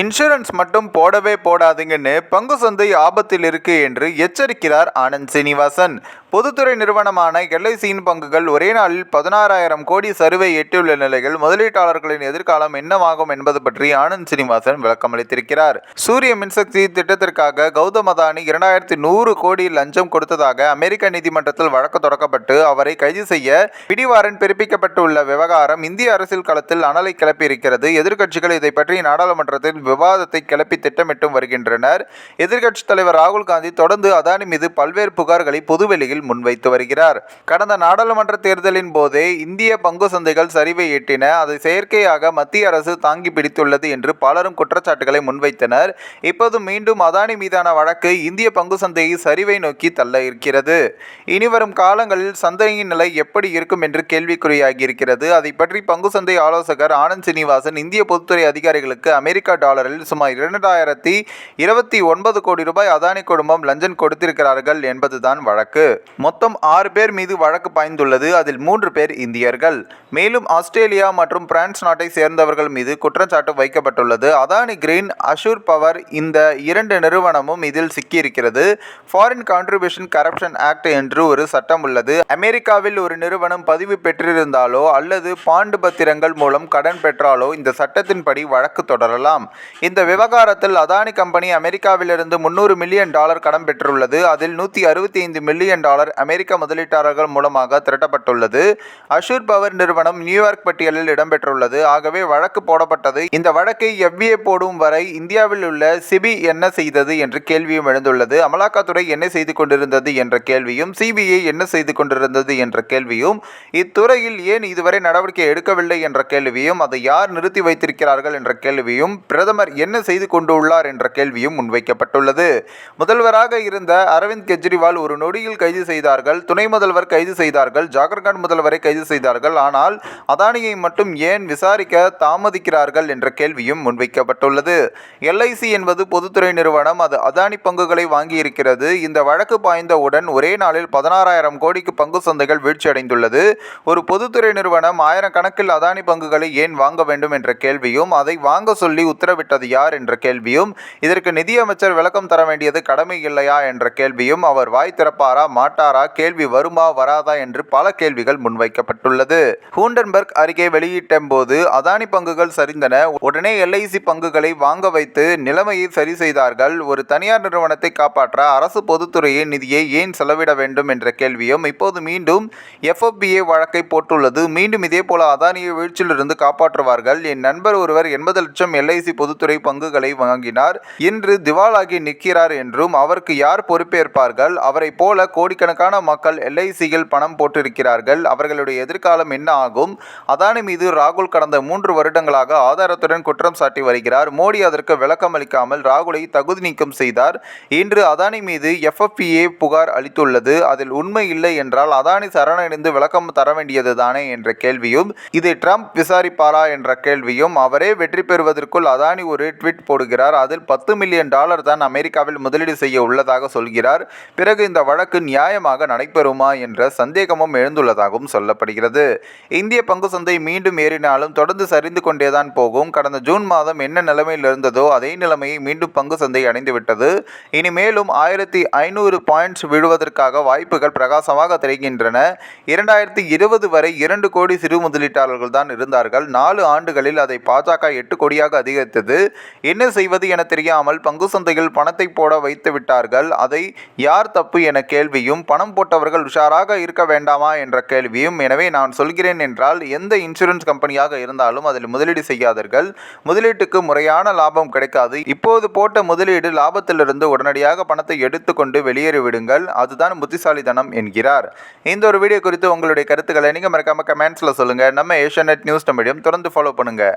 Insurance மட்டும் போடவே போடாதீங்கன்னு பங்கு சந்தை ஆபத்தில் இருக்கு என்று எச்சரிக்கிறார் ஆனந்த் சீனிவாசன். பொதுத்துறை நிறுவனமான எல்ஐசியின் பங்குகள் ஒரே நாளில் பதினாறாயிரம் கோடி சருவை எட்டியுள்ள நிலையில் முதலீட்டாளர்களின் எதிர்காலம் என்னவாகும் என்பது பற்றி ஆனந்த் சீனிவாசன் விளக்கமளித்திருக்கிறார் சூரிய மின்சக்தி திட்டத்திற்காக கௌதம் அதானி இரண்டாயிரத்தி நூறு கோடி லஞ்சம் கொடுத்ததாக அமெரிக்க நீதிமன்றத்தில் வழக்கு தொடக்கப்பட்டு அவரை கைது செய்ய பிடிவாரன் பிறப்பிக்கப்பட்டுள்ள விவகாரம் இந்திய அரசியல் களத்தில் அனலை கிளப்பியிருக்கிறது. எதிர்க்கட்சிகள் இதை பற்றி நாடாளுமன்றத்தில் விவாதத்தை கிளப்பி திட்டமிட்டும் வருகின்றனர். எதிர்க்கட்சித் தலைவர் ராகுல் காந்தி தொடர்ந்து அதானி மீது பல்வேறு புகார்களை பொதுவெளியில் முன்வைத்து வருகிறார். கடந்த நாடாளுமன்ற தேர்தலின் போதே இந்திய பங்கு சந்தைகள் சரிவை எட்டின. அதை செயற்கையாக மத்திய அரசு தாங்கி பிடித்துள்ளது என்று பலரும் குற்றச்சாட்டுகளை முன்வைத்தனர். இப்போது மீண்டும் அதானி மீதான வழக்கு இந்திய பங்கு சந்தையை சரிவை நோக்கி தள்ள இருக்கிறது. இனிவரும் காலங்களில் சந்தையின் நிலை எப்படி இருக்கும் என்று கேள்விக்குறியாகி இருக்கிறது அதை பற்றி பங்கு சந்தை ஆலோசகர் ஆனந்த் சீனிவாசன் இந்திய பொதுத்துறை அதிகாரிகளுக்கு அமெரிக்கா டாலரில் சுமார் இரண்டாயிரத்தி இருபத்தி ஒன்பது கோடி ரூபாய் அதானி குடும்பம் லஞ்சம் கொடுத்திருக்கிறார்கள் என்பதுதான் வழக்கு. மொத்தம் ஆறு பேர் மீது வழக்கு பாய்ந்துள்ளது. அதில் மூன்று பேர் இந்தியர்கள். மேலும் ஆஸ்திரேலியா மற்றும் பிரான்ஸ் நாட்டை சேர்ந்தவர்கள் மீது குற்றச்சாட்டு வைக்கப்பட்டுள்ளது. அதானி கிரீன் அஷூர் பவர் இந்த இரண்டு நிறுவனமும் இதில் சிக்கியிருக்கிறது. ஃபாரின் கான்ட்ரிபியூஷன் கரப்ஷன் ஆக்ட் என்று ஒரு சட்டம் உள்ளது. அமெரிக்காவில் ஒரு நிறுவனம் பதிவு பெற்றிருந்தாலோ அல்லது பாண்டு பத்திரங்கள் மூலம் கடன் பெற்றாலோ இந்த சட்டத்தின்படி வழக்கு தொடரலாம். இந்த விவகாரத்தில் அதானி கம்பெனி அமெரிக்காவிலிருந்து முன்னூறு மில்லியன் டாலர் கடன் பெற்றுள்ளது. அதில் நூற்றி அறுபத்தி ஐந்து மில்லியன் டாலர் அமெரிக்க முதலீட்டாளர்கள் மூலமாக திரட்டப்பட்டுள்ளது. அஷூர் பவர் நிறுவனம் நியூயார்க் பட்டியலில் இடம்பெற்றுள்ளது. ஆகவே வழக்கு போடப்பட்டது. இந்த வழக்கை எவ்விஏ போடும் வரை இந்தியாவில் உள்ள சிபி என்ன செய்தது என்ற கேள்வியும் எழுந்துள்ளது. அமலாக்கத்துறை என்ன செய்து கொண்டிருந்தது என்ற கேள்வியும் சிபிஐ என்ன செய்து கொண்டிருந்தது என்ற கேள்வியும் இத்துறையில் ஏன் இதுவரை நடவடிக்கை எடுக்கவில்லை என்ற கேள்வியும் அதை யார் நிறுத்தி வைத்திருக்கிறார்கள் என்ற கேள்வியும் பிரதமர் என்ன செய்து கொண்டுள்ளார் என்ற கேள்வியும் முன்வைக்கப்பட்டுள்ளது. முதல்வராக இருந்த அரவிந்த் கெஜ்ரிவால் ஒரு நொடியில் கைது செய்தார்கள் துணை முதல்வர் கைது செய்தார்கள் ஜாகர்கண்ட் முதல்வரை கைது செய்தார்கள் ஆனால் அதானியை மட்டும் ஏன் விசாரிக்க தாமதிக்கிறார்கள் என்ற கேள்வியும் முன்வைக்கப்பட்டுள்ளது. எல்ஐசி என்பது பொதுத்துறை நிறுவனம் அது அதானி பங்குகளை வாங்கியிருக்கிறது. இந்த வழக்கு பாய்ந்தவுடன் ஒரே நாளில் பதினாறாயிரம் கோடிக்கு பங்கு சந்தைகள் வீழ்ச்சியடைந்துள்ளது. ஒரு பொதுத்துறை நிறுவனம் ஆயிரக்கணக்கில் அதானி பங்குகளை ஏன் வாங்க வேண்டும் என்ற கேள்வியும் அதை வாங்க சொல்லி உத்தரவிட்டது யார் என்ற கேள்வியும் இதற்கு நிதியமைச்சர் விளக்கம் தர வேண்டியது கடமை இல்லையா என்ற கேள்வியும் அவர் வாய் திறப்பாரா மாட்டார் கேள்வி வருமா வராதா என்று பல கேள்விகள் முன்வைக்கப்பட்டுள்ளது. ஹூண்டன்பர்க் அறிக்கை வெளியிட்ட போது அதானி பங்குகள் சரிந்தன. உடனே எல்ஐசி பங்குகளை வாங்க வைத்து நிலைமையை சரி செய்தார்கள். ஒரு தனியார் நிறுவனத்தை காப்பாற்ற அரசு பொதுத்துறையின் நிதியை ஏன் செலவிட வேண்டும் என்ற கேள்வியும் இப்போது மீண்டும் எஃப்எஃபிஏ வழக்கை போட்டுள்ளது. மீண்டும் இதே போல அதானியை வீழ்ச்சியிலிருந்து காப்பாற்றுவார்கள். என் நண்பர் ஒருவர் எண்பது லட்சம் எல்ஐசி பொதுத்துறை பங்குகளை வாங்கினார். இன்று திவாலாகி நிற்கிறார் என்றும் அவருக்கு யார் பொறுப்பேற்பார்கள்? அவரை போல கோடி கோடிக்கணக்கான மக்கள் எல்ஐசியில் பணம் போட்டிருக்கிறார்கள். அவர்களுடைய எதிர்காலம் என்ன ஆகும்? அதானி மீது ராகுல் கடந்த மூன்று வருடங்களாக ஆதாரத்துடன் குற்றம் சாட்டி வருகிறார். மோடி அதற்கு விளக்கம் அளிக்காமல் ராகுலை தகுதி நீக்கம் செய்தார். இன்று அதானி மீது எஃப்எஃபிஏ புகார் அளித்துள்ளது. அதில் உண்மை இல்லை என்றால் அதானி சரணடைந்து விளக்கம் தர வேண்டியது தானே என்ற கேள்வியும் இது ட்ரம்ப் விசாரிப்பாரா என்ற கேள்வியும் அவரே வெற்றி பெறுவதற்குள் அதானி ஒரு ட்வீட் போடுகிறார். அதில் பத்து மில்லியன் டாலர் தான் அமெரிக்காவில் முதலீடு செய்ய உள்ளதாக சொல்கிறார். பிறகு இந்த வழக்கு நியாயமாக நடைபெறுமா என்ற சந்தேகமும் எழுந்துள்ளதாகவும் சொல்லப்படுகிறது. இந்திய பங்கு சந்தை மீண்டும் ஏறினாலும் தொடர்ந்து சரிந்து கொண்டேதான் போகும். கடந்த ஜூன் மாதம் என்ன நிலைமையில் இருந்ததோ அதே நிலைமையை மீண்டும் பங்கு சந்தை அடைந்துவிட்டது இனி மேலும் ஆயிரத்தி ஐநூறு பாயிண்ட்ஸ் விழுவதற்காக வாய்ப்புகள் பிரகாசமாக தெரிகின்றன. இரண்டாயிரத்தி இருபது வரை இரண்டு கோடி சிறு முதலீட்டாளர்கள் தான் இருந்தார்கள். நாலு ஆண்டுகளில் அதை பாஜக எட்டு கோடியாக அதிகரித்தது. என்ன செய்வது என தெரியாமல் பங்கு சந்தையில் பணத்தை போட வைத்து விட்டார்கள். அதை யார் தப்பு என கேள்வியும் பணம் போட்டவர்கள் உஷாராக இருக்க வேண்டாமா என்ற கேள்வியும் எனவே நான் சொல்கிறேன் என்றால் எந்த இன்சூரன்ஸ் கம்பெனியாக இருந்தாலும் அதில் முதலீடு செய்யாதீர்கள். முதலீட்டுக்கு முறையான லாபம் கிடைக்காது. இப்போது போட்ட முதலீடு லாபத்திலிருந்து உடனடியாக பணத்தை எடுத்துக்கொண்டு வெளியேறிவிடுங்கள். அதுதான் புத்திசாலித்தனம் என்கிறார். இந்த ஒரு வீடியோ குறித்து உங்களுடைய கருத்துக்களை நீங்கள் மறக்காம கமெண்ட்ஸில் சொல்லுங்கள் நம்ம ஏஷியா நியூஸ் தமிழையும் தொடர்ந்து ஃபாலோ பண்ணுங்கள்